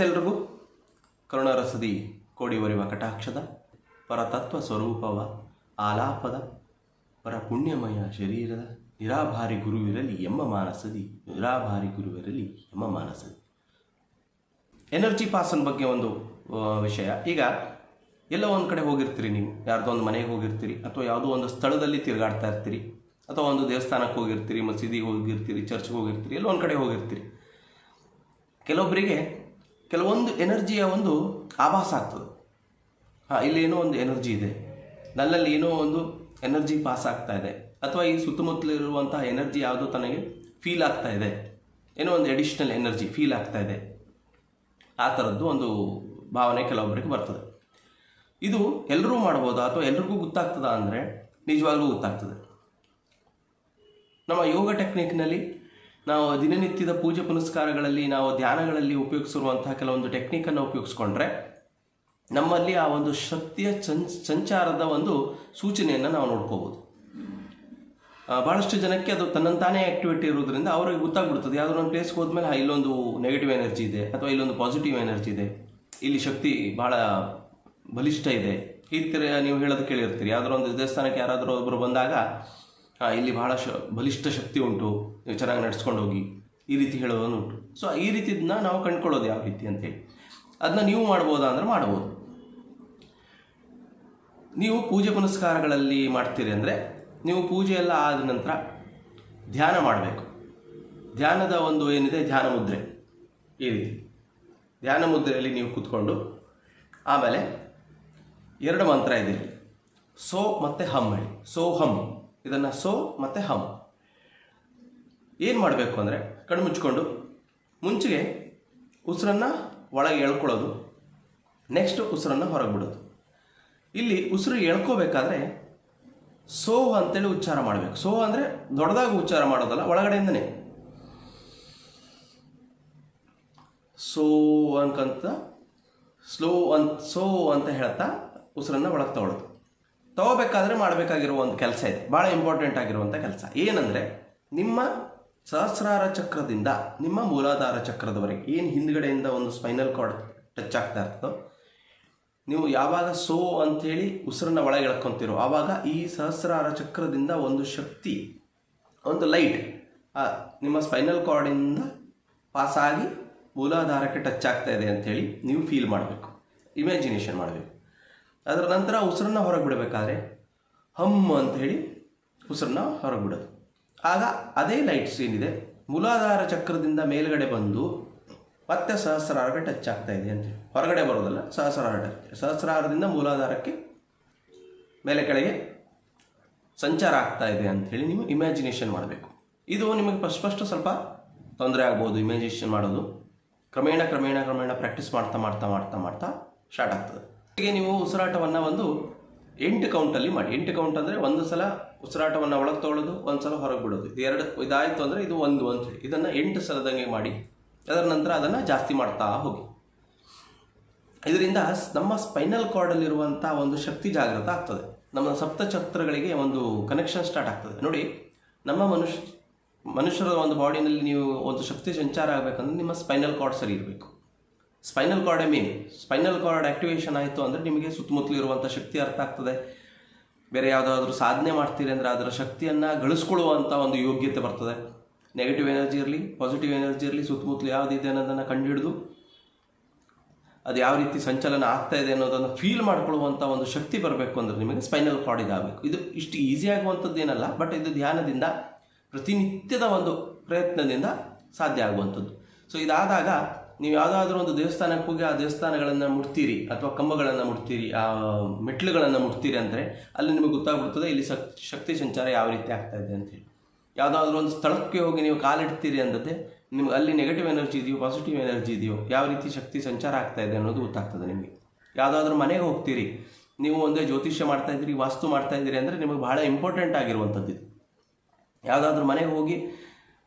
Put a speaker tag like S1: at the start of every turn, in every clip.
S1: ಎಲ್ರಿಗೂ ಕರುಣರಸದಿ ಕೋಡಿ ಒರಿವ ಕಟಾಕ್ಷದ ಪರತತ್ವ ಸ್ವರೂಪವ ಆಲಾಪದ ಪರ ಪುಣ್ಯಮಯ ಶರೀರದ ನಿರಾಭಾರಿ ಗುರುವಿರಲಿ ಎಂಬ ಮಾನಸದಿ, ನಿರಾಭಾರಿ ಗುರುವಿರಲಿ ಎಂಬ ಮಾನಸದಿ. ಎನರ್ಜಿ ಪಾಸನ್ ಬಗ್ಗೆ ಒಂದು ವಿಷಯ. ಈಗ ಎಲ್ಲೋ ಒಂದು ಕಡೆ ಹೋಗಿರ್ತೀರಿ ನೀವು, ಯಾರ್ದೋ ಒಂದು ಮನೆಗೆ ಹೋಗಿರ್ತೀರಿ, ಅಥವಾ ಯಾವುದೋ ಒಂದು ಸ್ಥಳದಲ್ಲಿ ತಿರುಗಾಡ್ತಾ ಇರ್ತೀರಿ, ಅಥವಾ ಒಂದು ದೇವಸ್ಥಾನಕ್ಕೆ ಹೋಗಿರ್ತೀರಿ, ಮಸೀದಿಗೆ ಹೋಗಿರ್ತೀರಿ, ಚರ್ಚ್ಗೆ ಹೋಗಿರ್ತೀರಿ, ಎಲ್ಲೋ ಒಂದು ಕಡೆ ಹೋಗಿರ್ತೀರಿ. ಕೆಲವೊಬ್ಬರಿಗೆ ಕೆಲವೊಂದು ಎನರ್ಜಿಯ ಒಂದು ಆಭಾಸ ಆಗ್ತದೆ. ಹಾಂ ಇಲ್ಲೇನೋ ಒಂದು ಎನರ್ಜಿ ಇದೆ. ನನ್ನಲ್ಲಿ ಏನೋ ಒಂದು ಎನರ್ಜಿ ಪಾಸ್ ಆಗ್ತಾ ಇದೆ. ಅಥವಾ ಈ ಸುತ್ತಮುತ್ತಲಿರುವಂತಹ ಎನರ್ಜಿ ಯಾವುದೋ ತನಗೆ ಫೀಲ್ ಆಗ್ತಾ ಇದೆ. ಏನೋ ಒಂದು ಎಡಿಷ್ನಲ್ ಎನರ್ಜಿ ಫೀಲ್ ಆಗ್ತಾ ಇದೆ. ಆ ಥರದ್ದು ಒಂದು ಭಾವನೆ ಕೆಲವೊಬ್ಬರಿಗೆ ಬರ್ತದೆ. ಇದು ಎಲ್ಲರೂ ಮಾಡ್ಬೋದಾ ಅಥವಾ ಎಲ್ರಿಗೂ ಗೊತ್ತಾಗ್ತದಾ ಅಂದರೆ ನಿಜವಾಗ್ಲೂ ಗೊತ್ತಾಗ್ತದೆ. ನಮ್ಮ ಯೋಗ ಟೆಕ್ನಿಕ್ನಲ್ಲಿ ನಾವು ದಿನನಿತ್ಯದ ಪೂಜೆ ಪುನಸ್ಕಾರಗಳಲ್ಲಿ, ನಾವು ಧ್ಯಾನಗಳಲ್ಲಿ ಉಪಯೋಗಿಸಿರುವಂತಹ ಕೆಲವೊಂದು ಟೆಕ್ನಿಕನ್ನು ಉಪಯೋಗಿಸ್ಕೊಂಡ್ರೆ, ನಮ್ಮಲ್ಲಿ ಆ ಒಂದು ಶಕ್ತಿಯ ಸಂಚಾರದ ಒಂದು ಸೂಚನೆಯನ್ನು ನಾವು ನೋಡ್ಕೋಬೋದು. ಭಾಳಷ್ಟು ಜನಕ್ಕೆ ಅದು ತನ್ನಂತಾನೇ ಆಕ್ಟಿವಿಟಿ ಇರೋದ್ರಿಂದ ಅವ್ರಿಗೆ ಗೊತ್ತಾಗ್ಬಿಡ್ತದೆ. ಯಾವುದೋ ಒಂದು ಪ್ಲೇಸ್ಗೆ ಹೋದ್ಮೇಲೆ ಇಲ್ಲೊಂದು ನೆಗೆಟಿವ್ ಎನರ್ಜಿ ಇದೆ, ಅಥವಾ ಇಲ್ಲೊಂದು ಪಾಸಿಟಿವ್ ಎನರ್ಜಿ ಇದೆ. ಇಲ್ಲಿ ಶಕ್ತಿ ಭಾಳ ಬಲಿಷ್ಠ ಇದೆ. ಈ ಥರ ನೀವು ಹೇಳೋದು ಕೇಳಿರ್ತೀರಿ. ಯಾವುದೋ ಒಂದು ದೇವಸ್ಥಾನಕ್ಕೆ ಯಾರಾದರೂ ಒಬ್ಬರು ಬಂದಾಗ ಇಲ್ಲಿ ಬಹಳ ಶ, ಬಲಿಷ್ಠ ಶಕ್ತಿ ಉಂಟು. ನೀವು ಚೆನ್ನಾಗಿ ನಡೆಸ್ಕೊಂಡು ಹೋಗಿ. ಈ ರೀತಿ ಹೇಳೋದನ್ನು ಉಂಟು. ಸೊ ಈ ರೀತಿದನ್ನ ನಾವು ಕಂಡ್ಕೊಳ್ಳೋದು ಯಾವ ರೀತಿ ಅಂತೇಳಿ ಅದನ್ನ ನೀವು ಮಾಡ್ಬೋದಾ ಅಂದರೆ ಮಾಡ್ಬೋದು. ನೀವು ಪೂಜೆ ಪುನಸ್ಕಾರಗಳಲ್ಲಿ ಮಾಡ್ತೀರಿ ಅಂದರೆ ನೀವು ಪೂಜೆ ಎಲ್ಲ ಆದ ನಂತರ ಧ್ಯಾನ ಮಾಡಬೇಕು. ಧ್ಯಾನದ ಒಂದು ಏನಿದೆ? ಧ್ಯಾನ ಮುದ್ರೆ. ಈ ರೀತಿ. ಧ್ಯಾನ ಮುದ್ರೆಯಲ್ಲಿ ನೀವು ಕೂತ್ಕೊಂಡು ಆಮೇಲೆ ಎರಡು ಮಂತ್ರ ಇದೆ. ಸೋ ಮತ್ತು ಹಮ್ ಹೇಳಿ. ಸೋ ಹಮ್. ಇದನ್ನು ಸೋ ಮತ್ತು ಹಮ್ ಏನು ಮಾಡಬೇಕು ಅಂದರೆ ಕಣ್ಣು ಮುಚ್ಕೊಂಡು ಮುಂಚೆಗೆ ಉಸಿರನ್ನು ಒಳಗೆ ಎಳ್ಕೊಳ್ಳೋದು ನೆಕ್ಸ್ಟ್ ಉಸಿರನ್ನು ಹೊರಗೆ ಬಿಡೋದು. ಇಲ್ಲಿ ಉಸಿರು ಎಳ್ಕೋಬೇಕಾದ್ರೆ ಸೋ ಅಂತೇಳಿ ಉಚ್ಚಾರ ಮಾಡಬೇಕು. ಸೋ ಅಂದರೆ ದೊಡ್ಡದಾಗಿ ಉಚ್ಚಾರ ಮಾಡೋದಲ್ಲ, ಒಳಗಡೆಯಿಂದನೇ. ಸೋ ಅನ್ಕಂತ, ಸ್ಲೋ ಅಂತ ಸೋ ಅಂತ ಹೇಳ್ತಾ ಉಸಿರನ್ನು ಒಳಗೆ ತಗೊಳ್ಳೋದು ತಗೋಬೇಕಾದ್ರೆ ಮಾಡಬೇಕಾಗಿರೋ ಒಂದು ಕೆಲಸ ಇದೆ. ಭಾಳ ಇಂಪಾರ್ಟೆಂಟ್ ಆಗಿರುವಂಥ ಕೆಲಸ. ಏನಂದರೆ, ನಿಮ್ಮ ಸಹಸ್ರಾರ ಚಕ್ರದಿಂದ, ನಿಮ್ಮ ಮೂಲಾಧಾರ ಚಕ್ರದವರೆಗೆ ಏನು ಹಿಂದ್ಗಡೆಯಿಂದ ಒಂದು ಸ್ಪೈನಲ್ ಕಾರ್ಡ್ ಟಚ್ ಆಗ್ತಾ ಇರ್ತದೋ, ನೀವು ಯಾವಾಗ ಸೋ ಅಂಥೇಳಿ ಉಸಿರನ್ನ ಒಳಗೆ ಎಳ್ಕೊತಿರೋ, ಆವಾಗ ಈ ಸಹಸ್ರಾರ ಚಕ್ರದಿಂದ ಒಂದು ಶಕ್ತಿ, ಒಂದು ಲೈಟ್ ನಿಮ್ಮ ಸ್ಪೈನಲ್ ಕಾರ್ಡಿಂದ ಪಾಸಾಗಿ ಮೂಲಾಧಾರಕ್ಕೆ ಟಚ್ ಆಗ್ತಾ ಇದೆ ಅಂಥೇಳಿ ನೀವು ಫೀಲ್ ಮಾಡಬೇಕು. ಇಮ್ಯಾಜಿನೇಷನ್ ಮಾಡಬೇಕು. ಅದರ ನಂತರ ಉಸಿರನ್ನ ಹೊರಗೆ ಬಿಡಬೇಕಾದ್ರೆ ಹಮ್ ಅಂತ ಹೇಳಿ ಉಸಿರನ್ನ ಹೊರಗೆ ಬಿಡೋದು ಆಗ ಅದೇ ಲೈಟ್ಸ್ ಏನಿದೆ ಮೂಲಾಧಾರ ಚಕ್ರದಿಂದ ಮೇಲ್ಗಡೆ ಬಂದು ಮತ್ತೆ ಸಹಸ್ರಾರಕ್ಕೆ ಟಚ್ ಆಗ್ತಾ ಇದೆ ಅಂತೇಳಿ ಹೊರಗಡೆ ಬರೋದಲ್ಲ, ಸಹಸ್ರಾರ ಸಹಸ್ರಾರದಿಂದ ಮೂಲಾಧಾರಕ್ಕೆ ಮೇಲೆ ಕೆಳಗೆ ಸಂಚಾರ ಆಗ್ತಾ ಇದೆ ಅಂಥೇಳಿ ನೀವು ಇಮ್ಯಾಜಿನೇಷನ್ ಮಾಡಬೇಕು. ಇದು ನಿಮಗೆ ಫಸ್ಟ್ ಫಸ್ಟ್ ಸ್ವಲ್ಪ ತೊಂದರೆ ಆಗ್ಬೋದು ಇಮ್ಯಾಜಿನೇಷನ್ ಮಾಡೋದು. ಕ್ರಮೇಣ ಕ್ರಮೇಣ ಕ್ರಮೇಣ ಪ್ರಾಕ್ಟೀಸ್ ಮಾಡ್ತಾ ಮಾಡ್ತಾ ಮಾಡ್ತಾ ಮಾಡ್ತಾ ಸ್ಟಾರ್ಟ್ ಆಗ್ತದೆ. ನೀವು ಉಸಿರಾಟವನ್ನು ಒಂದು ಎಂಟು ಕೌಂಟಲ್ಲಿ ಮಾಡಿ. ಎಂಟು ಕೌಂಟ್ ಅಂದರೆ ಒಂದು ಸಲ ಉಸಿರಾಟವನ್ನು ಒಳಗೆ ತೊಗೊಳ್ಳೋದು ಒಂದು ಸಲ ಹೊರಗೆ ಬಿಡೋದು. ಇದು ಎರಡು, ಇದಾಯಿತು ಅಂದರೆ ಇದು ಒಂದು ಅಂತೇಳಿ ಇದನ್ನು ಎಂಟು ಸಲದಂಗೆ ಮಾಡಿ, ಅದರ ನಂತರ ಅದನ್ನು ಜಾಸ್ತಿ ಮಾಡ್ತಾ ಹೋಗಿ. ಇದರಿಂದ ನಮ್ಮ ಸ್ಪೈನಲ್ ಕಾರ್ಡಲ್ಲಿರುವಂಥ ಒಂದು ಶಕ್ತಿ ಜಾಗೃತ ಆಗ್ತದೆ. ನಮ್ಮ ಸಪ್ತಚಕ್ರಗಳಿಗೆ ಒಂದು ಕನೆಕ್ಷನ್ ಸ್ಟಾರ್ಟ್ ಆಗ್ತದೆ. ನೋಡಿ, ನಮ್ಮ ಮನುಷ್ಯ, ಮನುಷ್ಯರ ಒಂದು ಬಾಡಿನಲ್ಲಿ ನೀವು ಒಂದು ಶಕ್ತಿ ಸಂಚಾರ ಆಗಬೇಕಂದ್ರೆ ನಿಮ್ಮ ಸ್ಪೈನಲ್ ಕಾರ್ಡ್ ಸರಿ ಇರಬೇಕು. Spinal cord mean spinal cord activation ಆಯಿತು ಅಂದರೆ ನಿಮಗೆ ಸುತ್ತಮುತ್ತಲು ಇರುವಂಥ ಶಕ್ತಿ ಅರ್ಥ ಆಗ್ತದೆ. ಬೇರೆ ಯಾವುದಾದ್ರೂ ಸಾಧನೆ ಮಾಡ್ತೀರಿ ಅಂದರೆ ಅದರ ಶಕ್ತಿಯನ್ನು ಗಳಿಸ್ಕೊಳ್ಳುವಂಥ ಒಂದು ಯೋಗ್ಯತೆ ಬರ್ತದೆ. ನೆಗೆಟಿವ್ ಎನರ್ಜಿ ಇರಲಿ ಪಾಸಿಟಿವ್ ಎನರ್ಜಿ ಇರಲಿ, ಸುತ್ತಮುತ್ತಲು ಯಾವುದಿದೆ ಅನ್ನೋದನ್ನು ಕಂಡುಹಿಡಿದು ಅದು ಯಾವ ರೀತಿ ಸಂಚಲನ ಆಗ್ತಾ ಇದೆ ಅನ್ನೋದನ್ನು ಫೀಲ್ ಮಾಡ್ಕೊಳ್ಳುವಂಥ ಒಂದು ಶಕ್ತಿ ಬರಬೇಕು ಅಂದರೆ ನಿಮಗೆ ಸ್ಪೈನಲ್ ಕಾರ್ಡ್ ಇದಾಗಬೇಕು. ಇದು ಇಷ್ಟು ಈಸಿ ಆಗುವಂಥದ್ದು ಏನಲ್ಲ ಬಟ್ ಇದು ಧ್ಯಾನದಿಂದ, ಪ್ರತಿನಿತ್ಯದ ಒಂದು ಪ್ರಯತ್ನದಿಂದ ಸಾಧ್ಯ ಆಗುವಂಥದ್ದು. ಸೊ ಇದಾದಾಗ ನೀವು ಯಾವುದಾದ್ರೂ ಒಂದು ದೇವಸ್ಥಾನಕ್ಕೆ ಹೋಗಿ ಆ ದೇವಸ್ಥಾನಗಳನ್ನು ಮುಟ್ತೀರಿ ಅಥವಾ ಕಂಬಗಳನ್ನು ಮುಟ್ತೀರಿ, ಆ ಮೆಟ್ಲುಗಳನ್ನು ಮುಟ್ತೀರಿ ಅಂದರೆ ಅಲ್ಲಿ ನಿಮಗೆ ಗೊತ್ತಾಗ್ಬಿಡ್ತದೆ ಇಲ್ಲಿ ಶಕ್, ಶಕ್ತಿ ಸಂಚಾರ ಯಾವ ರೀತಿ ಆಗ್ತಾ ಇದೆ ಅಂತೇಳಿ ಯಾವುದಾದ್ರೂ ಒಂದು ಸ್ಥಳಕ್ಕೆ ಹೋಗಿ ನೀವು ಕಾಲಿಡ್ತೀರಿ ಅಂದತೆ ನಿಮ್ಗೆ ಅಲ್ಲಿ ನೆಗೆಟಿವ್ ಎನರ್ಜಿ ಇದೆಯೋ ಪಾಸಿಟಿವ್ ಎನರ್ಜಿ ಇದೆಯೋ, ಯಾವ ರೀತಿ ಶಕ್ತಿ ಸಂಚಾರ ಆಗ್ತಾ ಇದೆ ಅನ್ನೋದು ಗೊತ್ತಾಗ್ತದೆ ನಿಮಗೆ. ಯಾವುದಾದ್ರೂ ಮನೆಗೆ ಹೋಗ್ತೀರಿ, ನೀವು ಒಂದೇ ಜ್ಯೋತಿಷ್ಯ ಮಾಡ್ತಾ ಇದ್ದೀರಿ, ವಾಸ್ತು ಮಾಡ್ತಾ ಇದ್ದೀರಿ ಅಂದರೆ ನಿಮಗೆ ಬಹಳ ಇಂಪಾರ್ಟೆಂಟ್ ಆಗಿರುವಂಥದ್ದು ಇದು. ಯಾವುದಾದ್ರೂ ಮನೆಗೆ ಹೋಗಿ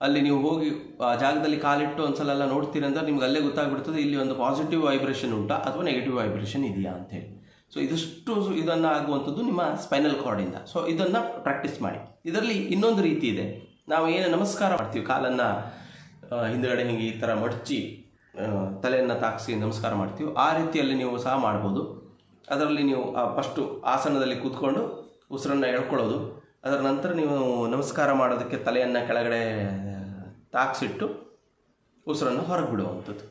S1: ಅಲ್ಲಿ ನೀವು ಹೋಗಿ, ಆ ಜಾಗದಲ್ಲಿ ಕಾಲಿಟ್ಟು ಒಂದ್ಸಲ ಎಲ್ಲ ನೋಡ್ತೀರಿ ಅಂದ್ರೆ ನಿಮ್ಗೆ ಅಲ್ಲೇ ಗೊತ್ತಾಗ್ಬಿಡ್ತದೆ, ಇಲ್ಲಿ ಒಂದು ಪಾಸಿಟಿವ್ ವೈಬ್ರೇಷನ್ ಉಂಟಾ ಅಥವಾ ನೆಗೆಟಿವ್ ವೈಬ್ರೇಷನ್ ಇದೆಯಾ ಅಂತೇಳಿ ಸೊ ಇದಿಷ್ಟು ಇದನ್ನು ಆಗುವಂಥದ್ದು ನಿಮ್ಮ ಸ್ಪೈನಲ್ ಕಾರ್ಡಿಂದ ಸೊ ಇದನ್ನು ಪ್ರಾಕ್ಟೀಸ್ ಮಾಡಿ. ಇದರಲ್ಲಿ ಇನ್ನೊಂದು ರೀತಿ ಇದೆ. ನಾವು ಏನು ನಮಸ್ಕಾರ ಮಾಡ್ತೀವಿ, ಕಾಲನ್ನು ಹಿಂದುಗಡೆ ಹಿಂಗೆ ಈ ಥರ ಮಡಚಿ ತಲೆಯನ್ನು ತಾಗಿಸಿ ನಮಸ್ಕಾರ ಮಾಡ್ತೀವಿ, ಆ ರೀತಿಯಲ್ಲಿ ನೀವು ಸಹ ಮಾಡ್ಬೋದು. ಅದರಲ್ಲಿ ನೀವು ಫಸ್ಟು ಆಸನದಲ್ಲಿ ಕೂತ್ಕೊಂಡು ಉಸಿರನ್ನು ಎಳ್ಕೊಳ್ಳೋದು. ಅದರ ನಂತರ ನೀವು ನಮಸ್ಕಾರ ಮಾಡೋದಕ್ಕೆ ತಲೆಯನ್ನು ಕೆಳಗಡೆ ತಾಗಿಸಿಟ್ಟು ಉಸಿರನ್ನು ಹೊರಗೆ ಬಿಡುವಂಥದ್ದು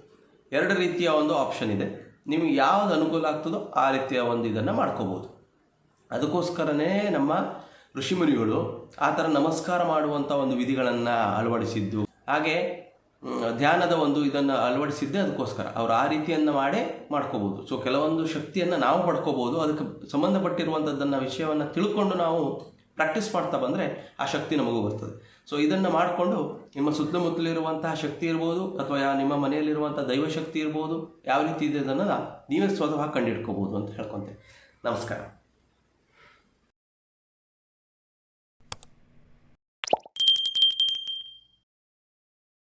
S1: ಎರಡು ರೀತಿಯ ಒಂದು ಆಪ್ಷನ್ ಇದೆ. ನಿಮಗೆ ಯಾವುದು ಅನುಕೂಲ ಆಗ್ತದೋ ಆ ರೀತಿಯ ಒಂದು ಇದನ್ನು ಮಾಡ್ಕೋಬೋದು. ಅದಕ್ಕೋಸ್ಕರನೇ ನಮ್ಮ ಋಷಿಮುನಿಗಳು ಆ ಥರ ನಮಸ್ಕಾರ ಮಾಡುವಂಥ ಒಂದು ವಿಧಿಗಳನ್ನು ಅಳವಡಿಸಿದ್ದು. ಹಾಗೆ ಧ್ಯಾನದ ಒಂದು ಇದನ್ನು ಅಳವಡಿಸಿದ್ದೇ ಅದಕ್ಕೋಸ್ಕರ. ಅವರು ಆ ರೀತಿಯನ್ನು ಮಾಡೇ ಮಾಡ್ಕೋಬೋದು. ಸೊ ಕೆಲವೊಂದು ಶಕ್ತಿಯನ್ನು ನಾವು ಪಡ್ಕೋಬೋದು. ಅದಕ್ಕೆ ಸಂಬಂಧಪಟ್ಟಿರುವಂಥದ್ದನ್ನು ವಿಷಯವನ್ನು ತಿಳ್ಕೊಂಡು ನಾವು ಪ್ರಾಕ್ಟೀಸ್ ಮಾಡ್ತಾ ಬಂದರೆ ಆ ಶಕ್ತಿ ನಮಗೂ ಬರ್ತದೆ. ಸೊ ಇದನ್ನು ಮಾಡಿಕೊಂಡು ನಿಮ್ಮ ಸುತ್ತಮುತ್ತಲಿರುವಂತಹ ಶಕ್ತಿ ಇರ್ಬೋದು, ಅಥವಾ ಯಾ- ನಿಮ್ಮ ಮನೆಯಲ್ಲಿರುವಂಥ ದೈವಶಕ್ತಿ ಇರ್ಬೋದು, ಯಾವ ರೀತಿ ಇದೆ ಅನ್ನೋದನ್ನು ನೀವೇ ಸ್ವತಃ ಕಂಡುಹಿಡ್ಕೋಬೋದು ಅಂತ ಹೇಳ್ಕೊತೇನೆ ನಮಸ್ಕಾರ.